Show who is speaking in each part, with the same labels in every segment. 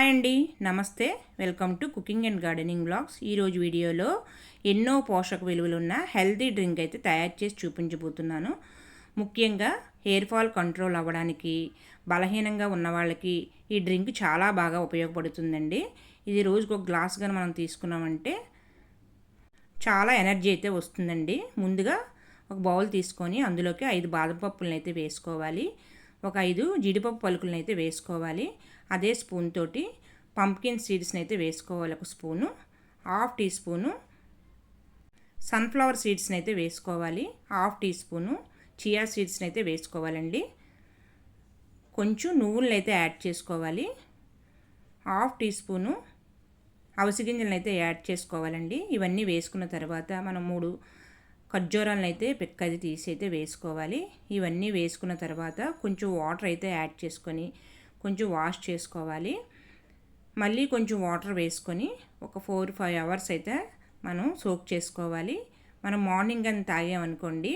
Speaker 1: Hi అండి. నమస్తే. Welcome to cooking and gardening blogs. ఈరోజు వీడియోలో ఎన్నో పోషక విలువలున్న హెల్తీ డ్రింక్ అయితే తయారు చేసి చూపించబోతున్నాను. ముఖ్యంగా హెయిర్ ఫాల్ కంట్రోల్ అవ్వడానికి బలహీనంగా ఉన్న వాళ్ళకి ఈ డ్రింక్ చాలా బాగా ఉపయోగపడుతుందండి. ఇది రోజుకు ఒక గ్లాస్ కానీ మనం తీసుకున్నామంటే చాలా ఎనర్జీ అయితే వస్తుందండి. ముందుగా ఒక బౌల్ తీసుకొని అందులోకి ఐదు బాదం పప్పులను అయితే వేసుకోవాలి. ఒక ఐదు జీడిపప్పు పలుకులను అయితే వేసుకోవాలి. అదే స్పూన్ తోటి పంప్కిన్ సీడ్స్ని అయితే వేసుకోవాలి ఒక spoon. Half tea spoon sunflower సీడ్స్ని అయితే వేసుకోవాలి. హాఫ్ టీ స్పూను చియా సీడ్స్ని అయితే వేసుకోవాలండి. కొంచెం నువ్వులను అయితే యాడ్ చేసుకోవాలి. హాఫ్ టీ స్పూను అవిసి గింజలను అయితే యాడ్ చేసుకోవాలండి. ఇవన్నీ వేసుకున్న తర్వాత మనం మూడు ఖర్జూరాలను అయితే పెక్కది తీసి అయితే వేసుకోవాలి. ఇవన్నీ వేసుకున్న తర్వాత కొంచెం వాటర్ అయితే యాడ్ చేసుకొని కొంచెం వాష్ చేసుకోవాలి. మళ్ళీ కొంచెం వాటర్ వేసుకొని ఒక ఫోర్ ఫైవ్ అవర్స్ అయితే మనం సోక్ చేసుకోవాలి. మనం మార్నింగ్ అని తాగామనుకోండి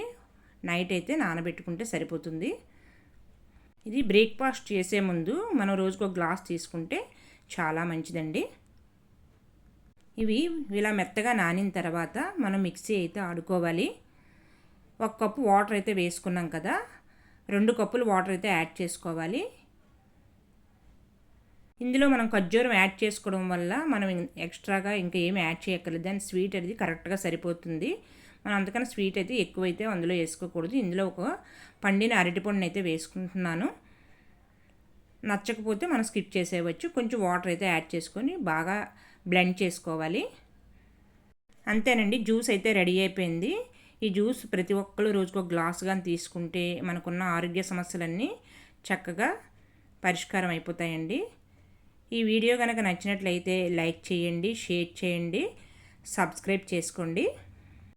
Speaker 1: నైట్ అయితే నానబెట్టుకుంటే సరిపోతుంది. ఇది బ్రేక్ఫాస్ట్ చేసే ముందు మనం రోజుకు ఒక గ్లాస్ తీసుకుంటే చాలా మంచిదండి. ఇవి ఇలా మెత్తగా నానిన తర్వాత మనం మిక్సీ అయితే ఆడుకోవాలి. ఒక కప్పు వాటర్ అయితే వేసుకున్నాం కదా రెండు కప్పులు వాటర్ అయితే యాడ్ చేసుకోవాలి. ఇందులో మనం ఖర్జూరం యాడ్ చేసుకోవడం వల్ల మనం ఎక్స్ట్రాగా ఇంకా ఏమి యాడ్ చేయక్కర్లేదు. దాని స్వీట్ అనేది కరెక్ట్గా సరిపోతుంది. మనం అందుకని స్వీట్ అయితే ఎక్కువైతే అందులో వేసుకోకూడదు. ఇందులో ఒక పండిన అరటిపండుని అయితే వేసుకుంటున్నాను. నచ్చకపోతే మనం స్కిప్ చేసేయవచ్చు. కొంచెం వాటర్ అయితే యాడ్ చేసుకొని బాగా బ్లెండ్ చేసుకోవాలి. అంతేనండి జ్యూస్ అయితే రెడీ అయిపోయింది. ఈ జ్యూస్ ప్రతి ఒక్కరు రోజుకు ఒక గ్లాస్ కానీ తీసుకుంటే మనకున్న ఆరోగ్య సమస్యలన్నీ చక్కగా పరిష్కారం అయిపోతాయండి. ఈ వీడియో కనుక నచ్చినట్లయితే లైక్ చేయండి షేర్ చేయండి సబ్స్క్రైబ్ చేసుకోండి.